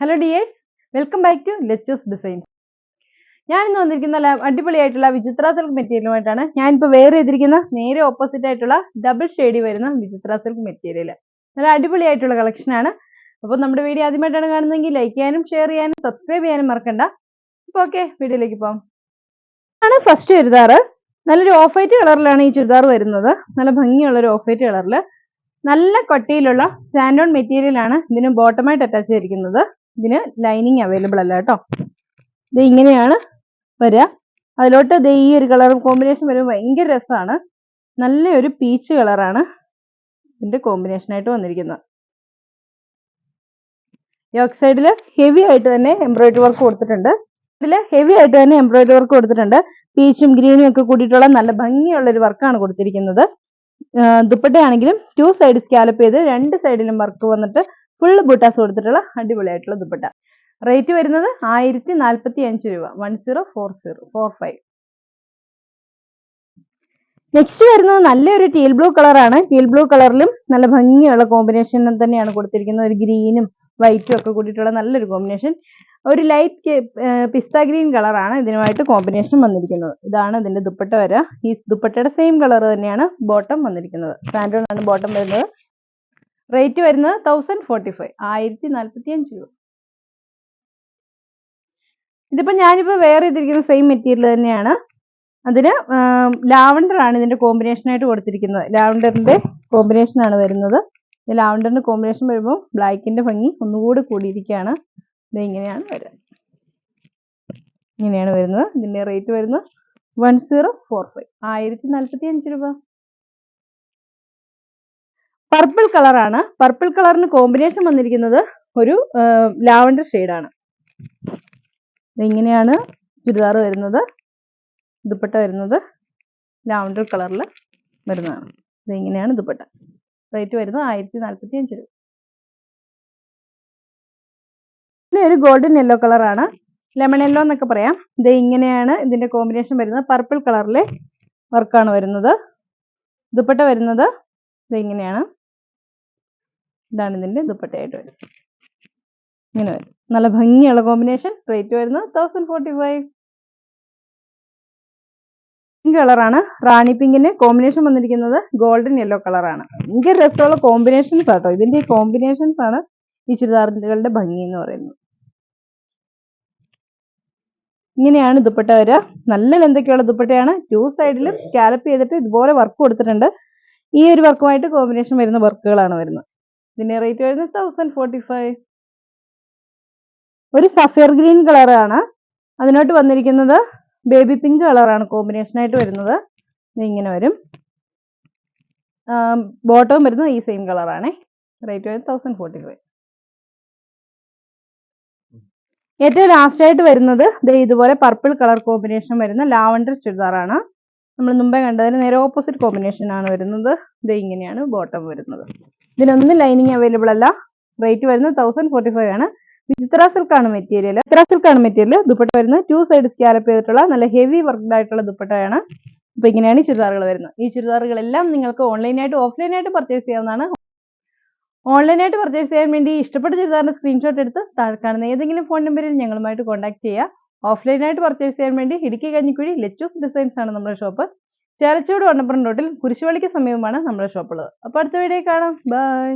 Hello dears welcome back to Lechu's design ഞാൻ ഇന്ന് വന്നിരിക്കുന്ന അടിപൊളിയായിട്ടുള്ള വിചിത്ര സിൽക്ക് മെറ്റീരിയലുമായിട്ടാണ് ഞാൻ ഞാനിപ്പോൾ വേറെ ചെയ്തിരിക്കുന്ന നേരെ ഓപ്പോസിറ്റ് ആയിട്ടുള്ള ഡബിൾ ഷെയ്ഡി വരുന്ന വിചിത്ര സിൽക്ക് മെറ്റീരിയൽ നല്ല അടിപൊളിയായിട്ടുള്ള കളക്ഷൻ ആണ്. അപ്പോൾ നമ്മുടെ വീഡിയോ ആദ്യമായിട്ടാണ് കാണുന്നതെങ്കിൽ ലൈക്ക് ചെയ്യാനും ഷെയർ ചെയ്യാനും സബ്സ്ക്രൈബ് ചെയ്യാനും മറക്കണ്ട. അപ്പോൾ ഓക്കെ വീഡിയോയിലേക്ക് പോകാം ആണ് ഫസ്റ്റ് ചുരിദാർ നല്ലൊരു ഓഫ് വൈറ്റ് കളറിലാണ് ഈ ചുരിദാർ വരുന്നത്. നല്ല ഭംഗിയുള്ള ഒരു ഓഫ് വൈറ്റ് കളറിൽ നല്ല കൊട്ടിയിലുള്ള സാൻഡോൺ മെറ്റീരിയലാണ് ഇതിന് ബോട്ടമായിട്ട് അറ്റാച്ച് ചെയ്തിരിക്കുന്നത്. ഇതിന് ലൈനിങ് അവൈലബിൾ അല്ല കേട്ടോ ഇത് ഇങ്ങനെയാണ് വരിക അതിലോട്ട് ഇത് ഈ ഒരു കളർ കോമ്പിനേഷൻ വരുമ്പോൾ ഭയങ്കര രസമാണ് നല്ലൊരു പീച്ച് കളറാണ് ഇതിന്റെ കോമ്പിനേഷൻ ആയിട്ട് വന്നിരിക്കുന്നത് യോക്ക് സൈഡിൽ ഹെവി ആയിട്ട് തന്നെ എംബ്രോയിഡറി വർക്ക് കൊടുത്തിട്ടുണ്ട്. ഇതിൽ ഹെവി ആയിട്ട് തന്നെ എംബ്രോയിഡറി വർക്ക് കൊടുത്തിട്ടുണ്ട്. പീച്ചും ഗ്രീനും ഒക്കെ കൂടിയിട്ടുള്ള നല്ല ഭംഗിയുള്ള ഒരു വർക്കാണ് കൊടുത്തിരിക്കുന്നത്. ദുപ്പട്ടയാണെങ്കിലും ടു സൈഡ് സ്കാലപ്പ് ചെയ്ത് രണ്ട് സൈഡിലും വർക്ക് വന്നിട്ട് ഫുള്ള് ബുട്ടാസ് കൊടുത്തിട്ടുള്ള അടിപൊളിയായിട്ടുള്ള ദുപ്പട്ട. റേറ്റ് വരുന്നത് ആയിരത്തി നാൽപ്പത്തി അഞ്ച് രൂപ. One zero four zero four five next വരുന്നത് നല്ലൊരു ടീൽ ബ്ലൂ കളറാണ് ടീൽ ബ്ലൂ കളറിലും നല്ല ഭംഗിയുള്ള കോമ്പിനേഷൻ തന്നെയാണ് കൊടുത്തിരിക്കുന്നത്. ഒരു ഗ്രീനും വൈറ്റും ഒക്കെ കൂടിയിട്ടുള്ള നല്ലൊരു കോമ്പിനേഷൻ ഒരു ലൈറ്റ് പിസ്ത ഗ്രീൻ കളറാണ് ഇതിനുമായിട്ട് കോമ്പിനേഷൻ വന്നിരിക്കുന്നത്. ഇതാണ് ഇതിന്റെ ദുപ്പട്ട വരിക. ഈ ദുപ്പട്ടയുടെ സെയിം കളർ തന്നെയാണ് ബോട്ടം വന്നിരിക്കുന്നത്. ആണ് ബോട്ടം വരുന്നത്. റേറ്റ് വരുന്നത് തൗസൻഡ് ഫോർട്ടി ഫൈവ് ആയിരത്തി നാൽപ്പത്തി അഞ്ച് രൂപ. ഇതിപ്പോ ഞാനിപ്പോ വെയർ ചെയ്തിരിക്കുന്ന സെയിം മെറ്റീരിയൽ തന്നെയാണ്. അതിന് ലാവണ്ടർ ആണ് ഇതിന്റെ കോമ്പിനേഷൻ ആയിട്ട് കൊടുത്തിരിക്കുന്നത്. ലാവണ്ടറിന്റെ കോമ്പിനേഷൻ ആണ് വരുന്നത്. ലാവണ്ടറിന്റെ കോമ്പിനേഷൻ വരുമ്പോൾ ബ്ലാക്കിന്റെ ഭംഗി ഒന്നുകൂടി കൂടിയിരിക്കുകയാണ്. ഇത് ഇങ്ങനെയാണ് വരുന്നത്. ഇങ്ങനെയാണ് വരുന്നത്. ഇതിന്റെ റേറ്റ് വരുന്നത് വൺ സീറോ ഫോർ ഫൈവ് ആയിരത്തി നാൽപ്പത്തി അഞ്ച് രൂപ. പർപ്പിൾ കളറാണ് പർപ്പിൾ കളറിന് കോമ്പിനേഷൻ വന്നിരിക്കുന്നത് ഒരു ലാവണ്ടർ ഷെയ്ഡാണ് ഇങ്ങനെയാണ് ചുരിദാർ വരുന്നത്? ദുപ്പട്ട വരുന്നത് ലാവണ്ടർ കളറിൽ വരുന്നതാണ്. ഇതിങ്ങനെയാണ് ദുപ്പട്ട? റേറ്റ് വരുന്നത് ആയിരത്തി നാൽപ്പത്തി അഞ്ച് രൂപ. ഇതിൽ ഒരു ഗോൾഡൻ യെല്ലോ കളറാണ് ലെമൺ യെല്ലോ എന്നൊക്കെ പറയാം. ഇത് ഇങ്ങനെയാണ് ഇതിന്റെ കോമ്പിനേഷൻ വരുന്നത്. പർപ്പിൾ കളറിലെ വർക്കാണ് വരുന്നത്. ദുപ്പട്ട വരുന്നത് ഇത് ഇങ്ങനെയാണ് ഇതാണ് ഇതിന്റെ ദുപ്പട്ടയായിട്ട് വരുന്നത്. ഇങ്ങനെ വരും. നല്ല ഭംഗിയുള്ള കോമ്പിനേഷൻ റേറ്റ് വരുന്നത് തൗസൻഡ് ഫോർട്ടി ഫൈവ് പിങ്ക് കളറാണ് റാണി പിങ്കിന് കോമ്പിനേഷൻ വന്നിരിക്കുന്നത് ഗോൾഡൻ യെല്ലോ കളറാണ് ഭയങ്കര രസമുള്ള കോമ്പിനേഷൻസ് ആട്ടോ. ഇതിന്റെ ഈ കോമ്പിനേഷൻസ് ആണ് ഈ ചുരിദാറുകളുടെ ഭംഗി എന്ന് പറയുന്നത്. ഇങ്ങനെയാണ് ദുപ്പട്ട വരിക. നല്ല ലെന്തൊക്കെയുള്ള ദുപ്പട്ടയാണ്? ടു സൈഡിലും സ്കാലപ്പ് ചെയ്തിട്ട് ഇതുപോലെ വർക്ക് കൊടുത്തിട്ടുണ്ട്. ഈ ഒരു വർക്കുമായിട്ട് കോമ്പിനേഷൻ വരുന്ന വർക്കുകളാണ് വരുന്നത്. ഇതിന്റെ റേറ്റ് വരുന്നത് തൗസൻഡ് ഫോർട്ടി ഫൈവ് ഒരു സഫയർ ഗ്രീൻ കളറാണ് അതിനോട്ട് വന്നിരിക്കുന്നത് ബേബി പിങ്ക് കളറാണ് കോമ്പിനേഷൻ ആയിട്ട് വരുന്നത്. ഇങ്ങനെ വരും. ബോട്ടവും വരുന്നത് ഈ സെയിം കളറാണ് റേറ്റ് വരുന്നത് തൗസൻഡ് ഫോർട്ടി ഫൈവ് ഏറ്റവും ലാസ്റ്റ് ആയിട്ട് വരുന്നത് ദേ ഇതുപോലെ പർപ്പിൾ കളർ കോമ്പിനേഷൻ വരുന്ന ലാവണ്ടർ ചുരിദാറാണ് നമ്മൾ മുമ്പേ കണ്ടതിന് നേരെ ഓപ്പോസിറ്റ് കോമ്പിനേഷൻ ആണ് വരുന്നത്. ദേ ഇങ്ങനെയാണ് ബോട്ടം വരുന്നത്. ഇതിനൊന്നും ലൈനിങ് അവൈലബിൾ അല്ല. റേറ്റ് വരുന്നത് തൗസൻഡ് ഫോർട്ടി ഫൈവ് ആണ്. വിചിത്ര സിൽക്ക് ആണ് മെറ്റീരിയൽ വിചിത്ര സിൽക്ക് ആണ് മെറ്റീരിയൽ ദുപ്പട്ട വരുന്നത് ടു സൈഡ് സ്കാലപ്പ് ചെയ്തിട്ടുള്ള നല്ല ഹെവി വർക്ക്ഡ് ആയിട്ടുള്ള ദുപ്പട്ടയാണ്. അപ്പൊ ഇങ്ങനെയാണ് ഈ ചുരിദാറുകൾ വരുന്നത്. ഈ ചുരിദാറുകളെല്ലാം നിങ്ങൾക്ക് ഓൺലൈനായിട്ട് ഓഫ്ലൈനായിട്ട് പർച്ചേസ് ചെയ്യാവുന്നതാണ്. ഓൺലൈനായിട്ട് പർച്ചേസ് ചെയ്യാൻ വേണ്ടി ഇഷ്ടപ്പെട്ട ചുരിദാറിന്റെ സ്ക്രീൻഷോട്ട് എടുത്ത് താഴെ കാണുന്ന ഏതെങ്കിലും ഫോൺ നമ്പറിൽ ഞങ്ങളുമായിട്ട് കോൺടാക്ട് ചെയ്യുക. ഓഫ്ലൈനായിട്ട് പർച്ചേസ് ചെയ്യാൻ വേണ്ടി ഇടുക്കി കഞ്ഞിക്കുഴി ലെച്ചൂസ് ഡിസൈൻസ് ആണ് നമ്മുടെ ഷോപ്പ് ചേലച്ചോട് വണ്ണപ്പുറം റോഡിൽ കുരിശുപള്ളിക്ക് സമീപമാണ് നമ്മുടെ ഷോപ്പുള്ളത്. അപ്പോൾ അടുത്ത വീഡിയോ കാണാം. ബൈ